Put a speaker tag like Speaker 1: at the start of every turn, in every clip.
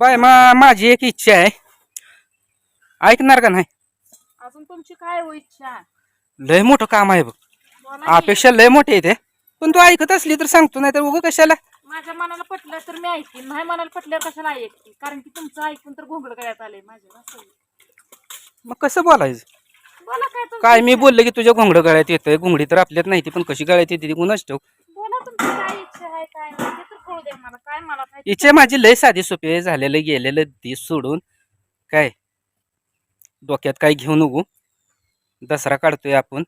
Speaker 1: Bye मा माझी एक इच्छा आहे. ऐकणार का नाही?
Speaker 2: अजून तुमची काय हो इच्छा?
Speaker 1: लय मोठं काम आहे बघ.
Speaker 2: बोला की.
Speaker 1: अपेक्षा लय मोठी आहे ते. पण तू ऐकत असली तर सांगतो नाही तर उगं कशाला?
Speaker 2: माझ्या मनाला पटलं तर मी ऐकते. नाही मनाला पटल्यावर कशाला ऐकते? कारण की तुमचं ऐकून तर घोंगड गळ्यात आलंय माझ्या असं.
Speaker 1: मग कसं बोलायचं?
Speaker 2: बोला काय तुमची
Speaker 1: काय मी बोललं की तुझ्या घोंगडं गळ्यात येतंय. घोंगडी तर आपल्यात नाही ती पण कशी गळ्यात येते ती कुणाच ठेव.
Speaker 2: काय मला काय
Speaker 1: माझी लय साधी सोपी आहे झालेलं गेलेलं दिस सोडून. काय? डोक्यात काय घेऊ नको. दसरा काढतोय आपण.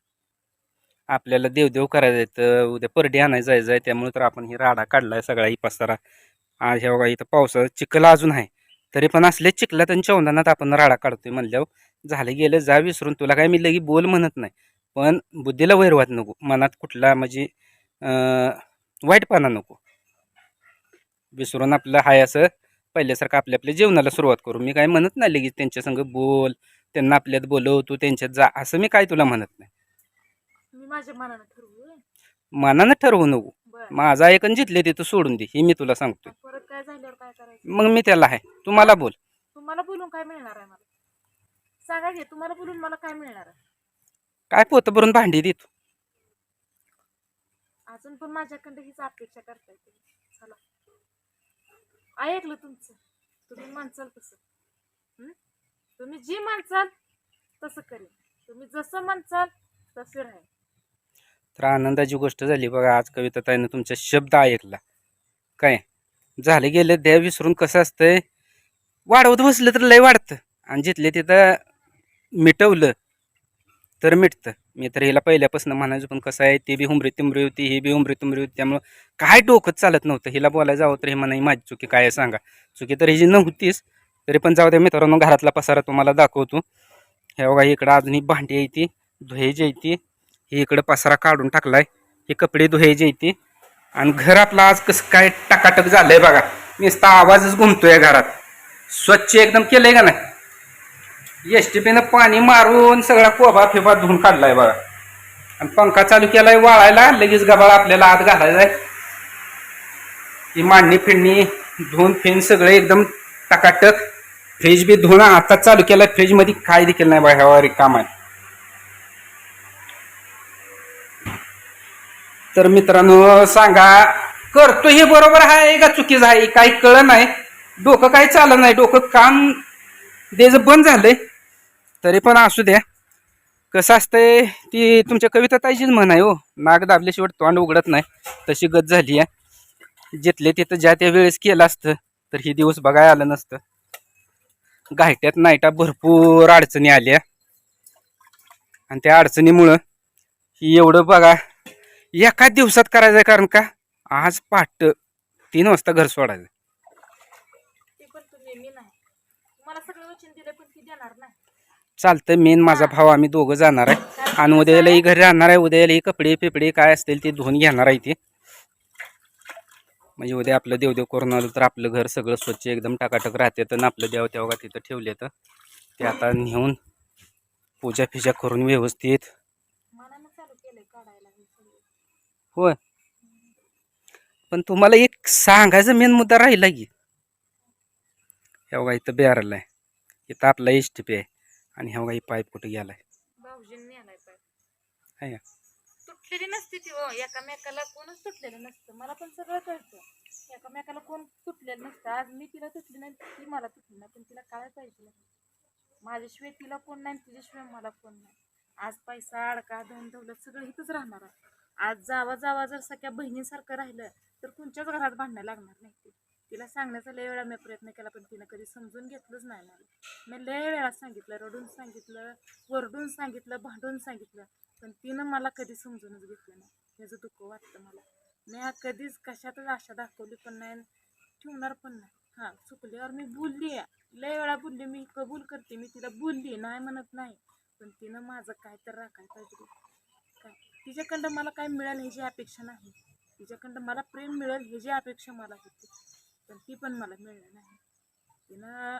Speaker 1: आपल्याला देवदेव करायचं आहे तर उद्या परडी आणायला जायचं आहे. त्यामुळे तर आपण ही राडा काढलाय सगळा ही पसारा आज ह्या बघा इथं पावसाळा चिखल अजून आहे. तरी पण असले चिखलात आणि चौदानात आपण राडा काढतोय म्हणल्यावर झालं गेलं जा विसरून. तुला काय मी लगी बोल म्हणत नाही. पण बुद्धीला वैरवात नको. मनात कुठला म्हणजे वाईटपणा नको. विसरून आपलं हाय असं पहिल्यासारखं आपल्या आपल्या जेवणाला सुरुवात करू. मी काय म्हणत नाही लगेच त्यांच्या संग बोल त्यांना आपल्यात बोलव तू त्यांच्यात जा असं मी काय तुला म्हणत नाही.
Speaker 2: मी माझ्या मनानं ठरवू होय.
Speaker 1: मनानं ठरवू नको.
Speaker 2: बरं.
Speaker 1: माझा ऐकून जिथले तिथं सोडून दे हे मी तुला सांगतो
Speaker 2: परत काय झाल्यावर काय करायचं?
Speaker 1: मग मी त्याला आहे. तू मला बोल.
Speaker 2: तुम्हाला बोलून काय मिळणार आहे मला? सांगा की तुम्हाला बोलून मला काय मिळणार आहे?
Speaker 1: काय पोतं भरून भांडी देतो
Speaker 2: अजून पण माझ्याकडे हीच अपेक्षा करताय तुम्ही. चला. ऐकलं तुमचं. तुम्ही म्हणचाल तसं. तुम्ही जी म्हणचाल तसं करेन. तुम्ही जसं म्हणचाल तसं राहील
Speaker 1: तर आनंदाची गोष्ट झाली बघा आज कविता ताईनं तुमचा शब्द ऐकला. काय? झालं गेलं द्या विसरून कसं असतंय? वाढवत बसलं तर लय वाढतं. आणि जिथले तिथं मिटवलं तर मिटतं. मी तर हिला पहिल्यापासून म्हणायचं पण कसं आहे ते बी हुमरी तिमरी होती ही बी हुमरी तिमरी होती त्यामुळं काय डोकंच चालत नव्हतं. हिला बोलायला जावं तर हे म्हणाई माझी चुकी काय सांगा. चुकी तर हिची नव्हतीच तरी पण जाऊ द्या मित्रांनो घरातला पसारा तुम्हाला दाखवतो. हे बघा इकडं अजूनही भांडी आहे ती धुयाची आहे ही इकडं पसारा काढून टाकलाय. हे कपडे धुयाचे येते आणि घर आपलं आज कसं काय टकाटक झालंय बघा. नुसता आवाजच घुमतोय घरात. स्वच्छ एकदम केलंय का नाही? एस टी पीनं पाणी मारून सगळा कोबा फिबा धुवून काढलाय बघा. आणि पंखा चालू केलाय वाळायला लगेच गबाळ आपल्याला आत घालायलाय ही मांडणी फिडणी धुवून फिन सगळं एकदम टकाटक. फ्रीज बी धुवून आता चालू केलाय. फ्रीजमध्ये काय देखील नाही बघा ह्यावर काम आहे. तर मित्रांनो सांगा करतो हे बरोबर आहे का चुकीचं आहे? काही कळ नाही. डोकं काही चाललं नाही? डोकं काम द्यायचं बंद झालंय. तरी पण असू द्या कसं असतंय ती तुमच्या कविता ताईचीच म्हण आहे हो. नाग दाबल्याशिवाय तोंड उघडत नाही. तशी गत झाली आहे. जिथले तिथं ज्या त्या वेळेस केलं असतं तर ही दिवस बघायला आलं नसतं. घायट्यात नाईटा भरपूर अडचणी आल्या. आणि त्या अडचणीमुळं ही एवढं बघा एकाच दिवसात करायचं कारण का? आज पहाट तीन वाजता घर सोडायचं.
Speaker 2: ते पण तुम्ही मी नाही. मला सगळं वचन दिलं पण ती देणार नाही.
Speaker 1: चालतं. मेन माझा भाव आम्ही दोघं जाणार आहे. आणि उद्याला ही घरी राहणार आहे. उद्याला ही कपडे पिपडे काय असतील ते धुवून घेणार आहे ते म्हणजे उद्या आपलं देवदेव करून आलं तर आपलं घर सगळं स्वच्छ एकदम टाकाटक राहते तर आपलं देव तेव्हा तिथं ठेवले तर ते आता नेऊन पूजा फिजा करून व्यवस्थित.
Speaker 2: हे.
Speaker 1: होय. पण तुम्हाला एक सांगायचा मेन मुद्दा राहिला की. बघा इथं बेराला आहे. इथं आपला एस टी पी आहे. आणि ही पाईप कुठे गेलाय?
Speaker 2: भाऊजींनी आलाय
Speaker 1: आहे का?
Speaker 2: तुटलेली नसते ती हो एकामेकाला कोणच तुटलेलं नसतं. मला पण सगळं कळतं. एकामेकाला कोण तुटलेलं नसतं. आज मी तिला तुटली नाही ती मला तुटली नाही पण तिला काय पाहिजे? माझ्याशिवाय तिला कोण नाही तिच्याशिवाय मला कोण नाही. आज पैसा अडका धन दौलत सगळं इथंच राहणार आहे. आज जावा जावा जर सगळ्या बहिणीसारखं राहिलं तर कोणत्याच घरात भांडणं लागणार नाही ती. तिला सांगण्याचा लय वेळा मी प्रयत्न केला पण तिनं कधी समजून घेतलंच नाही मला. मी लय वेळा सांगितलं रडून सांगितलं वरडून सांगितलं भांडून सांगितलं पण तिनं मला कधी समजूनच घेतलं नाही. ह्याचं दुःख वाटतं मला. मी हा कधीच कशातच आशा दाखवली पण नाही ठेवणार पण नाही. हां चुकल्यावर मी बोलली आहे. लय वेळा बोलली मी कबूल करते मी तिला बोलली नाही म्हणत नाही. पण तिनं माझं काय तर राखायला पाहिजे काय? तिच्याकडं मला काय मिळेल ह्याची अपेक्षा नाही. तिच्याकडं मला प्रेम मिळेल ह्याची अपेक्षा मला होती. पण ती पण मला मिळणार नाही. तिनं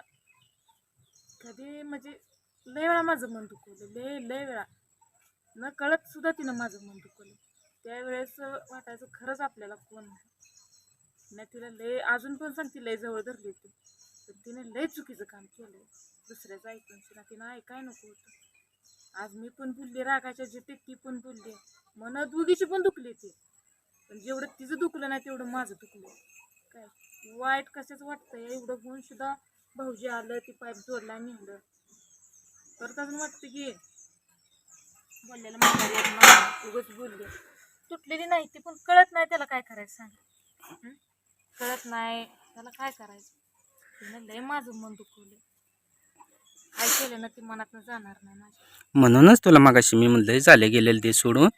Speaker 2: कधी म्हणजे लय वेळा माझं मन दुखवलं लय लय वेळा. न कळत सुद्धा तिनं माझं मन दुखवलं. त्यावेळेस वाटायचं खरंच आपल्याला कोण नाही तिला लय अजून पण सांगते लय जवळ धरली होती. पण तिने लय चुकीचं काम केलंय. दुसऱ्याचं ऐकून तिला तिनं ऐकाय नको होतं. आज मी पण बोलली रागाच्या जिथे ती पण बोलली. मन दोघीची पण दुखली ती. पण जेवढं तिचं दुखलं नाही तेवढं माझं दुखलं. काय वाईट कसेच वाटतंय? एवढं होऊन सुद्धा भाऊजी आलं ती पाईप जोडला निघलं परत अजून वाटतं की बोललेलं म्हातारी उगच बोलले. तुटलेली नाही ती पण कळत नाही त्याला काय करायचं सांग. कळत नाही त्याला काय करायचं? तिनं लय माझं मन दुखवलं काय केलं ना ती मनातनं जाणार नाही माझ्या.
Speaker 1: म्हणूनच तुला मागाशी मी म्हणलं झाले गेलेलं ते सोडून.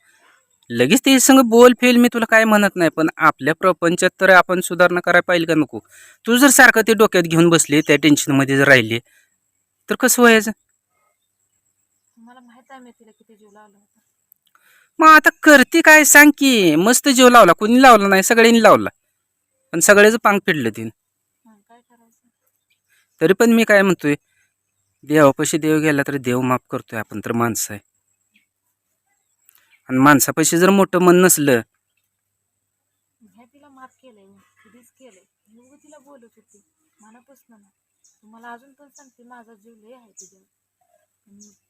Speaker 1: लगेच ते संग बोल फेल मी तुला काय म्हणत नाही पण आपल्या प्रपंचात तर आपण सुधारणा करायला पाहिजे का नको? तू जर सारखं ते डोक्यात घेऊन बसली त्या टेन्शनमध्ये जर राहिली तर कसं व्हायचं?
Speaker 2: मला माहीत आहे मी तिला किती जीव लावला होता.
Speaker 1: मग आता करते काय सांग की मस्त जीव लावला कोणी लावला नाही सगळ्यांनी लावला. पण सगळ्याचं पांग फिरलं तीन.
Speaker 2: काय करायचं?
Speaker 1: तरी पण मी काय म्हणतोय देवापाशी देव गेला तर देव माफ करतोय आपण तर माणसं आहे. आणि माणसापाशी जर मोठं मन नसलं
Speaker 2: बोलत होती. मनापासून तुम्हाला अजून पण सांगते माझा जीव लय आहे तुझ्यावर.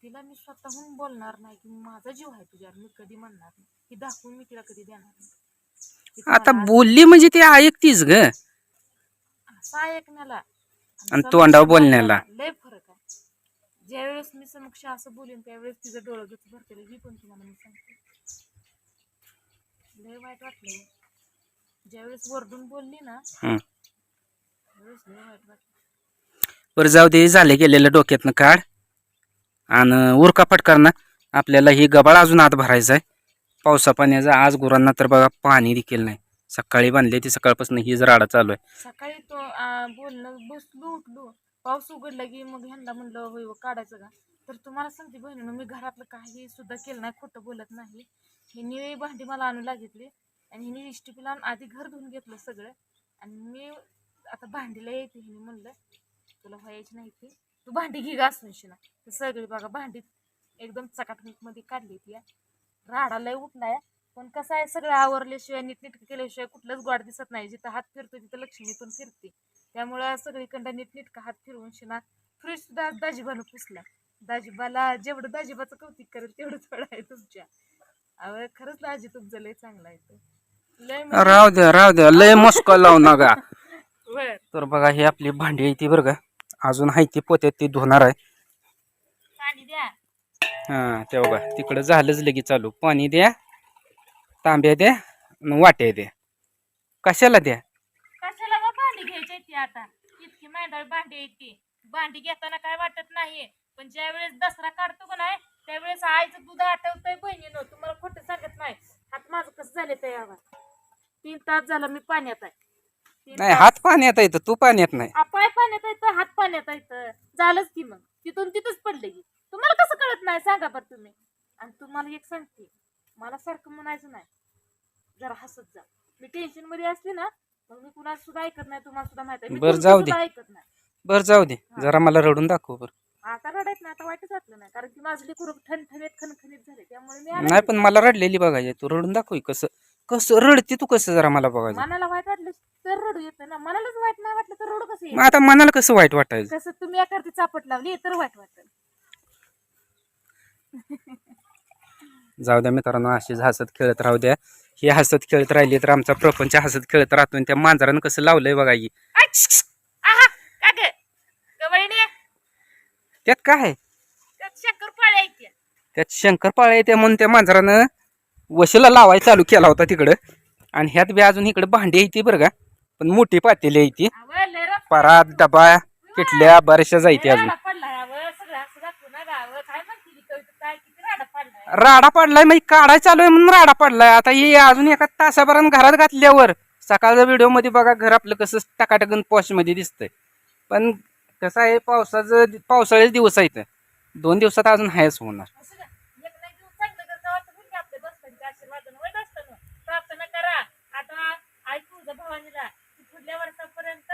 Speaker 2: तिला मी स्वतःहून बोलणार नाही की माझा जीव आहे तुझ्यावर. मी कधी म्हणणार नाही. की दाखवून मी तिला कधी देणार नाही.
Speaker 1: आता बोलली म्हणजे ते ऐकतीच ग.
Speaker 2: असं ऐकण्याला
Speaker 1: आणि तोंडावर बोलण्याला.
Speaker 2: लय फरक आहे. ज्यावेळेस मी समक्ष असं बोलेन त्यावेळेस तिचं डोळं गच भरतेलं. ही पण तुम्हाला मी सांगते. लय वाईट वाटलं ज्यावेळेस वरडून बोलली ना
Speaker 1: हं.
Speaker 2: त्यावेळेस लय वाईट वाटलं.
Speaker 1: बरं जाऊ दे झाले गेलेलं डोक्यातनं काढ. आणि उरका पटकरना आपल्याला ही गबाळ अजून आत भरायचा आहे. पावसा पाण्याचा आज गुरांना तर बघा पाणी देखील नाही. सकाळी बांधले ती सकाळपासून ही राडा चालू आहे.
Speaker 2: सकाळी तो आ, बोलणं बसलो उठलो. पाऊस उघडला की मग ह्यांना म्हणलं होय हो, काढायचं का? तर तुम्हाला सांगते बहिणीनं मी घरातलं काही सुद्धा केलं नाही खोटं बोलत नाही. हिने भांडी मला आणू लागितली आणि हिने इष्टी लावून आधी घर धुवून घेतलं सगळं. आणि मी आता भांडीला येते हिने म्हणलं तुला व्हायची नाही ती. तू भांडी घे घासूनशी ना. तर सगळी बघा भांडी एकदम चकाटणीमध्ये काढली ती राडा लय उठलाय पण कसं आहे सगळं आवरल्याशिवाय नीटनीट केल्याशिवाय कुठलंच गोड दिसत नाही. जिथं हात फिरतो तिथं लक्ष्मी पण फिरते. त्यामुळं सगळीकडं नीटनीटका हात फिरवून शिना. फ्रीज सुद्धा दाजीबानं पुसला दाजीबाला जेवढं दाजीबाचं कौतिक करेल तेवढं थोडं आहे तुमच्या. अहो खरंच दाजी तुमचं लय चांगलं आहे ते. लय म्हणजे-
Speaker 1: राहू द्या राहू द्या. लय मस्का लावू नका. तर बघा ही आपली भांडी आहे ती बरं का. अजून आहे ती पोत्यात ती धुणार आहे.
Speaker 2: पाणी द्या.
Speaker 1: हां ते बघा तिकडं झालंच लगेच चालू. पाणी द्या तांब्या द्या वाट्या द्या. कशाला द्या
Speaker 2: कशाला मग भांडी घ्यायची ती आता. इतकी मेंढाळ भांडी आहे ती. भांडी घेताना काय वाटत नाही पण ज्या वेळेस दसरा काढतो का नाही त्यावेळेस आईचं दूध आठवतंय बहिणीनं. तुम्हाला खोटं सांगत नाही. हात माझं कसं झाले त्या यावर तीन तास झालं मी पाण्यात आहे. तीन
Speaker 1: नाही
Speaker 2: तास.
Speaker 1: हात पाण्यात येतं तू पाण्यात नाही.
Speaker 2: आ, पाय पाण्यात येतं हात पाण्यात येतं झालंच की मग. तिथून तिथंच पडलं की. तुम्हाला कसं कळत नाही? सांगा बरं तुम्ही. आणि तुम्हाला एक सांगते. मला सारखं म्हणायचं नाही. जरा हसत जा. मी टेन्शनमध्ये असले ना मग मी कुणाला सुद्धा ऐकत नाही तुम्हाला सुद्धा माहीत आहे. मी
Speaker 1: बरं,
Speaker 2: तुमचं
Speaker 1: जाऊ दे.
Speaker 2: सुद्धा ऐकत नाही.
Speaker 1: बरं जाऊ दे. जरा मला रडून दाखव बरं.
Speaker 2: आता रडायत नाही आता वाईटच वाटलं नाही कारण की माझं लेकरू ठणठणीत खणखणीत झाले त्यामुळे मी
Speaker 1: नाही
Speaker 2: आले.
Speaker 1: पण मला रडलेली बघायची तू रडून दाखव ही कसं कसं रडते तू कसं जरा मला बघायचं.
Speaker 2: मनाला वाईट वाटलं तर रडू येतं ना. मनालाच वाईट नाही वाटलं तर रडू कसं
Speaker 1: मग आता मनाला कसं वाईट वाटायचं?
Speaker 2: कसं तुम्ही एखादी चापट लावली तर वाईट वाटेल
Speaker 1: जाऊ द्या मित्रांनो अशीच हसत खेळत राहू द्या. ही हसत खेळत राहिली तर आमचा प्रपंच हसत खेळत राहतो आणि त्या मांजरानं कसं लावलंय बघा ही. त्यात काय आहे?
Speaker 2: त्यात शंकरपाळ्या
Speaker 1: येते म्हणून त्या मांजरानं वशीला लावायला चालू केला होता तिकडं. आणि ह्यात बी अजून इकडे भांडी येते बरं का. पण मोठी पातेली आहे ती.
Speaker 2: आवं, लय रफ-
Speaker 1: परात डबा किटल्या बऱ्याचशा जायते अजून.
Speaker 2: राडा पडलाय
Speaker 1: म्हणजे काढा चालू आहे म्हणून राडा पडलाय. आता हे अजून एका तासापर्यंत घरात घातल्यावर सकाळच्या व्हिडिओमध्ये बघा घर आपलं कसं टकाटकन पॉशमध्ये दिसतंय. पण कसं आहे पावसाचं पावसाळ्याचे दिवस आहे ते दोन दिवसात अजून हायच होणार.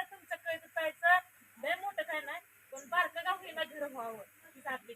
Speaker 2: तुमचं कळत पाहिजे मोठं काय नाही पण गाव घर व्हावं. आपली